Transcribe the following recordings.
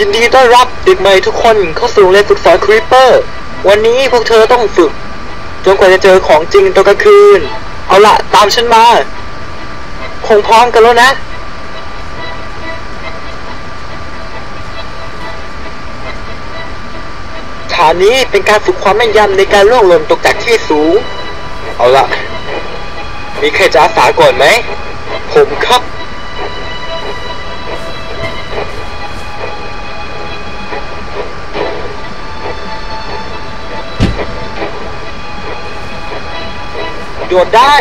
ยินดีต้อนรับเด็กใหม่ทุกคนเข้าสู่เรียนฝึกสอนครีปเปอร์ วันนี้พวกเธอต้องฝึกจนกว่าจะเจอของจริงตอนกลางคืน เอาละตามฉันมา คงพร้อมกันแล้วนะ ฐานนี้เป็นการฝึกความแม่นยำในการล่วงหล่นตกจากที่สูง เอาละมีใครจะอาสาก่อนไหม ผมครับ โดดได้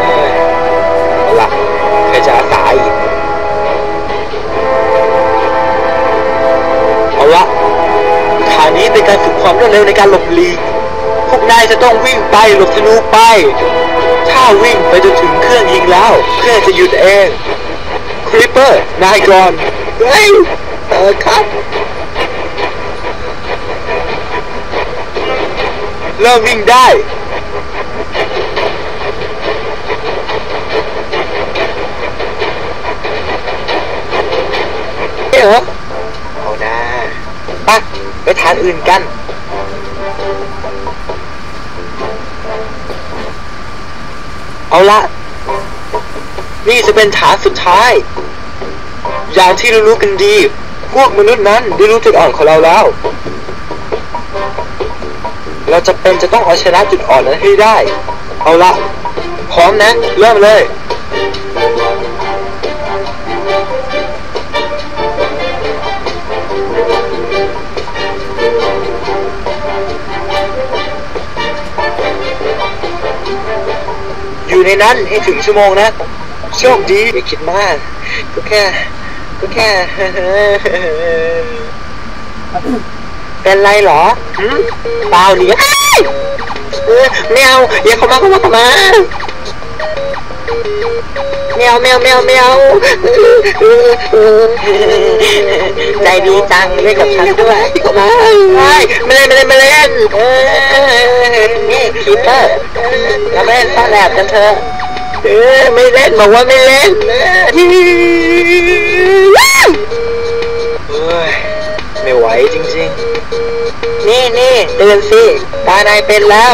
เอ้ยเอาล่ะใครจะอาสาอีกเอาละฐานนี้เป็นการฝึกความรวดเร็วในการหลบหลีกพวกนายจะต้องวิ่งไปหลบธนูไป วิ่งไปจนถึงเครื่องยิงแล้วเครื่องจะหยุดเองคริปเปอร์นายก่อนเฮ้ยเออครับ เริ่มวิ่งได้เอ๋เหรอเอานะไปไปทานอื่นกัน เอาละ นี่จะเป็นฐานสุดท้าย อย่างที่รู้กันดี พวกมนุษย์นั้นได้รู้จุดอ่อนของเราแล้ว เราจะเป็นจะต้องเอาชนะจุดอ่อนนั้นให้ได้ เอาละ พร้อมนะ เริ่มเลย อยู่ในนั้นให้ถึงชั่วโมงนะโชคดีอย่าคิดมากก็แค่ก็แค่เป็นไรเหรอเปล่าหนีเอ้ยเออแมวอย่าเข้ามาเข้ามาเข้ามาแมวแมวแมวแมวใจดีจังเล่นกับฉันด้วยเข้ามาไม่ไม่เล่นไม่เล่นไม่เล่นเออนี่คิปเปอร์ เราไม่เล่นซ่อนแอบกันเถอะเออไม่เล่นบอกว่าไม่เล่นเฮ้ยไม่ไหวจริงๆ นี่นี่เตือนสิตานายเป็นแล้ว